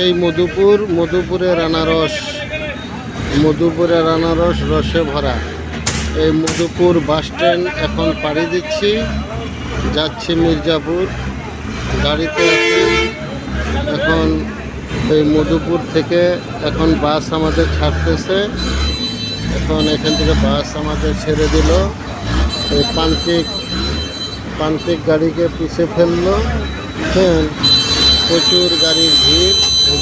সেই মধুপুর মধুপুরের আনারস মধুপুরের আনারস রসে ভরা। এই মধুপুর বাস স্ট্যান্ড এখন পাড়ি দিচ্ছি। যাচ্ছি মির্জাপুর। গাড়িতে এখন এই মধুপুর থেকে এখন বাস আমাদের ছাড়তেছে। এখন এখান থেকে বাস আমাদের ছেড়ে দিল। এই প্রান্তিক প্রান্তিক গাড়িকে পিছে ফেলল। হ্যাঁ প্রচুর গাড়ির ভিড়।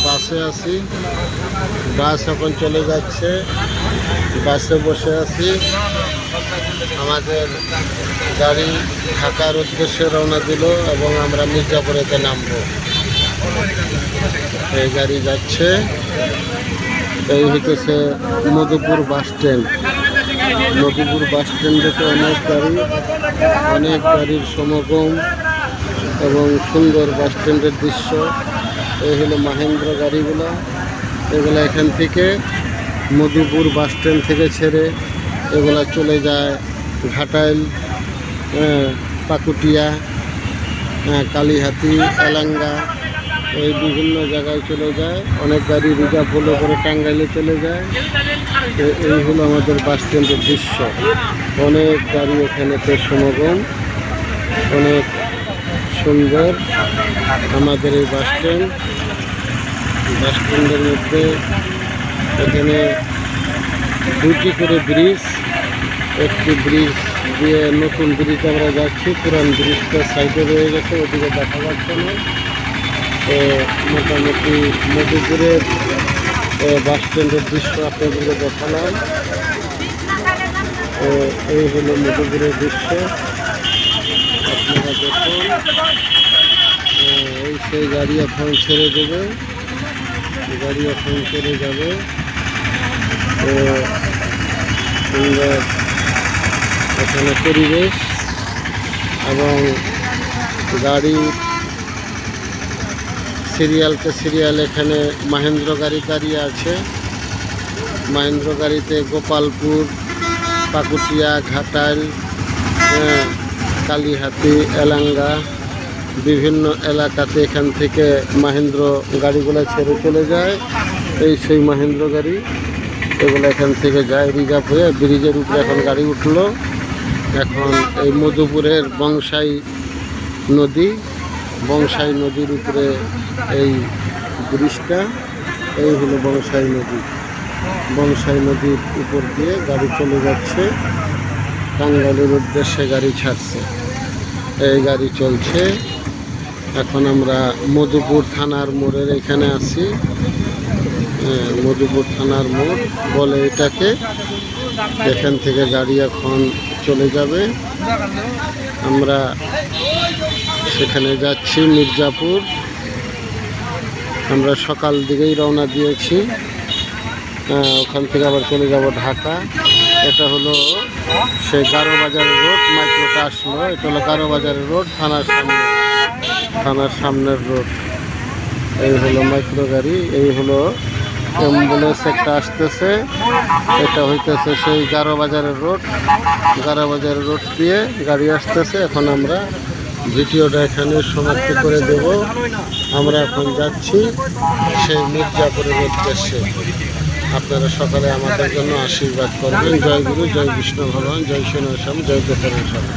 বাসে আছি। বাস এখন চলে যাচ্ছে। বাসে বসে আছি। আমাদের গাড়ি ঢাকার উদ্দেশ্যে রওনা দিল এবং আমরা মির্জাপুরেতে নামবো। এই গাড়ি যাচ্ছে। এই হইতেছে Madhupur bus stand. Madhupur bus স্ট্যান্ডে অনেক গাড়ি, অনেক গাড়ির সমাগম এবং সুন্দর বাস স্ট্যান্ডের দৃশ্য। এই হলো মাহেন্দ্র গাড়িগুলো। এগুলো এখান থেকে মধুপুর বাস স্ট্যান্ড থেকে ছেড়ে এগুলা চলে যায় ঘাটাইল পাকুটিয়া কালীহাতি, এলাঙ্গা, এই বিভিন্ন জায়গায় চলে যায়। অনেক গাড়ি রিজার্ভ হলে করে টাঙ্গাইলে চলে যায়। এই হলো আমাদের বাস স্ট্যান্ডের দৃশ্য। অনেক গাড়ি এখানে এখানেতে সমাগম, অনেক সুন্দর আমাদের এই বাস স্ট্যান্ড। বাস স্ট্যান্ডের মধ্যে এখানে দুটি করে ব্রিজ, একটি ব্রিজ দিয়ে নতুন ব্রিজ আমরা যাচ্ছি। পুরান ব্রিজটা সাইডে রয়ে গেছে, ওদিকে দেখা যাচ্ছে না। তো মোটামুটি মধুপুরের বাস স্ট্যান্ডের দৃশ্য আপনাদেরকে দেখালাম। এই হলো মধুপুরের দৃশ্য। আপনারা দেখুন এই সেই গাড়ি এখন ছেড়ে দেবে। গাড়ি এখন ছেড়ে যাবে। তো সুন্দর এখানে পরিবেশ। এবং গাড়ি সিরিয়ালকে সিরিয়াল এখানে মাহেন্দ্র গাড়ি দাঁড়িয়ে আছে মাহেন্দ্র গাড়িতে গোপালপুর পাকুটিয়া ঘাটাইল হ্যাঁ, কালীহাতি, এলাঙ্গা, বিভিন্ন এলাকাতে এখান থেকে মাহেন্দ্র গাড়িগুলো ছেড়ে চলে যায়। এই সেই মাহেন্দ্র গাড়ি, এগুলো এখান থেকে যায় রিজার্ভ হয়ে ব্রিজের উপরে এখন গাড়ি উঠল। এখন এই মধুপুরের বংশাই নদী, বংশাই নদীর উপরে এই ব্রিজটা, এই হলো বংশাই নদী। বংশাই নদীর উপর দিয়ে গাড়ি চলে যাচ্ছে। টাঙ্গাইলের উদ্দেশ্যে গাড়ি ছাড়ছে। এই গাড়ি চলছে। এখন আমরা মধুপুর থানার মোড়ের এখানে আছি। মধুপুর থানার মোড় বলে এটাকে। এখান থেকে গাড়ি এখন চলে যাবে। আমরা সেখানে যাচ্ছি মির্জাপুর। আমরা সকাল দিকেই রওনা দিয়েছি। ওখান থেকে আবার চলে যাব ঢাকা। এটা হলো সেই গারো বাজারের রোড মাইক্রোটা আসলো এটা হলো গারো বাজারের রোড, থানার সামনে। থানার সামনের রোড। এই হলো মাইক্রো গাড়ি, এই হলো অ্যাম্বুলেন্স একটা আসতেছে। এটা হইতেছে সেই গারো বাজারের রোড। গারো বাজারের রোড দিয়ে গাড়ি আসতেছে। এখন আমরা ভিডিওটা এখানে সমাপ্তি করে দেব। আমরা এখন যাচ্ছি সেই মির্জাপুরের উদ্দেশ্যে। আপনারা সকালে আমাদের জন্য আশীর্বাদ করবেন। জয় গুরু, জয় বিষ্ণু ভগবান, জয় সোনাশ্যাম জয় গোপালের সাথে